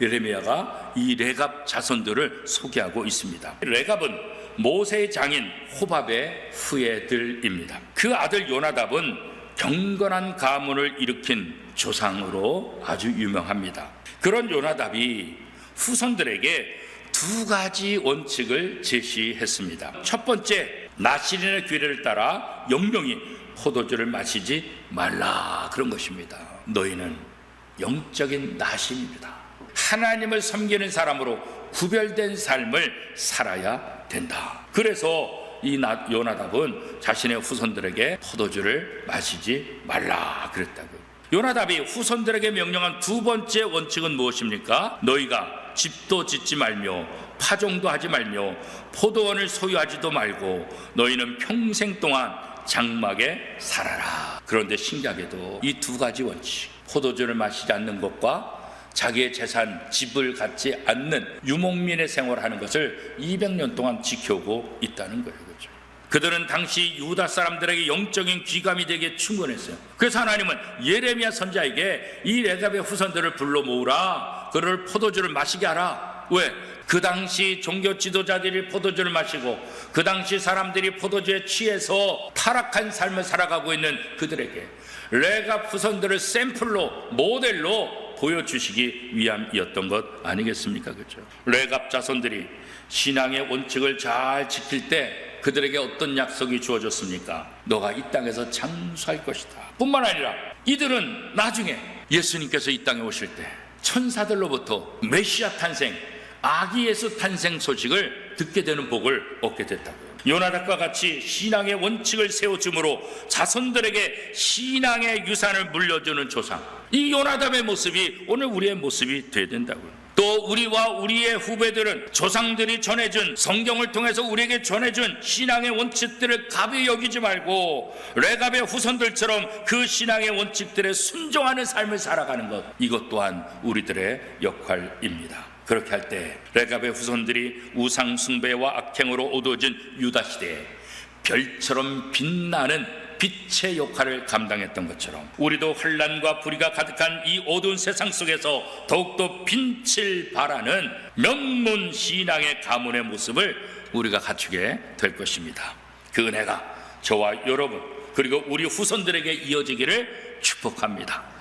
예레미야가 이 레갑 자손들을 소개하고 있습니다. 레갑은 모세의 장인 호밥의 후예들입니다. 그 아들 요나답은 경건한 가문을 일으킨 조상으로 아주 유명합니다. 그런 요나답이 후손들에게 두 가지 원칙을 제시했습니다. 첫 번째, 나시린의 규례를 따라 영영이 포도주를 마시지 말라 그런 것입니다. 너희는 영적인 나신입니다. 하나님을 섬기는 사람으로 구별된 삶을 살아야 된다. 그래서 이 나- 요나답은 자신의 후손들에게 포도주를 마시지 말라 그랬다고요. 요나답이 후손들에게 명령한 두 번째 원칙은 무엇입니까? 너희가 집도 짓지 말며 파종도 하지 말며 포도원을 소유하지도 말고 너희는 평생 동안 장막에 살아라. 그런데 신기하게도 이 두 가지 원칙, 포도주를 마시지 않는 것과 자기의 재산, 집을 갖지 않는 유목민의 생활하는 것을 200년 동안 지켜오고 있다는 거예요. 그죠? 그들은 당시 유다 사람들에게 영적인 귀감이 되게 충분했어요. 그래서 하나님은 예레미야 선자에게 이 레갑의 후손들을 불러 모으라. 그를 포도주를 마시게 하라. 왜? 그 당시 종교 지도자들이 포도주를 마시고 그 당시 사람들이 포도주에 취해서 타락한 삶을 살아가고 있는 그들에게 레갑 후손들을 샘플로 모델로 보여주시기 위함이었던 것 아니겠습니까? 그죠? 레갑 자손들이 신앙의 원칙을 잘 지킬 때 그들에게 어떤 약속이 주어졌습니까? 너가 이 땅에서 장수할 것이다. 뿐만 아니라 이들은 나중에 예수님께서 이 땅에 오실 때 천사들로부터 메시아 탄생, 아기 예수 탄생 소식을 듣게 되는 복을 얻게 됐다고요. 요나답과 같이 신앙의 원칙을 세워줌으로 자손들에게 신앙의 유산을 물려주는 조상. 이 요나답의 모습이 오늘 우리의 모습이 되야 된다고요. 또 우리와 우리의 후배들은 조상들이 전해준 성경을 통해서 우리에게 전해준 신앙의 원칙들을 가벼이 여기지 말고 레갑의 후손들처럼 그 신앙의 원칙들에 순종하는 삶을 살아가는 것 이것 또한 우리들의 역할입니다. 그렇게 할 때 레갑의 후손들이 우상 숭배와 악행으로 어두워진 유다 시대에 별처럼 빛나는 빛의 역할을 감당했던 것처럼 우리도 환란과 불의가 가득한 이 어두운 세상 속에서 더욱더 빛을 발하는 명문 신앙의 가문의 모습을 우리가 갖추게 될 것입니다. 그 은혜가 저와 여러분 그리고 우리 후손들에게 이어지기를 축복합니다.